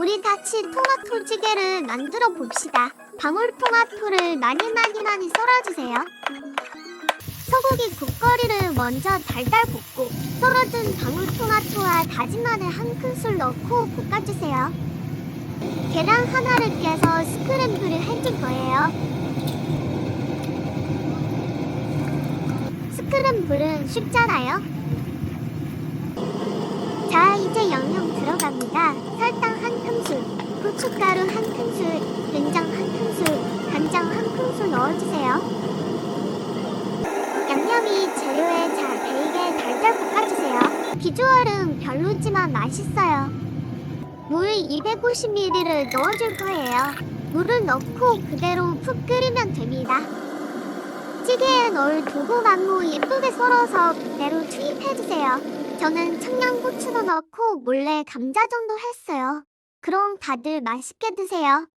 우리 같이 토마토 찌개를 만들어 봅시다. 방울토마토를 많이 많이 많이 썰어주세요. 소고기 국거리를 먼저 달달 볶고 썰어준 방울토마토와 다진 마늘 한 큰술 넣고 볶아주세요. 계란 하나를 깨서 스크램블을 해줄 거예요. 스크램블은 쉽잖아요. 자, 이제 양념 들어갑니다. 고춧가루 한 큰술, 된장 한 큰술, 간장 한 큰술 넣어주세요. 양념이 재료에 잘 배이게 달달 볶아주세요. 비주얼은 별로지만 맛있어요. 물 250ml를 넣어줄 거예요. 물을 넣고 그대로 푹 끓이면 됩니다. 찌개에 넣을 두부 만무 예쁘게 썰어서 그대로 투입해주세요. 저는 청양고추도 넣고 몰래 감자 정도 했어요. 그럼 다들 맛있게 드세요.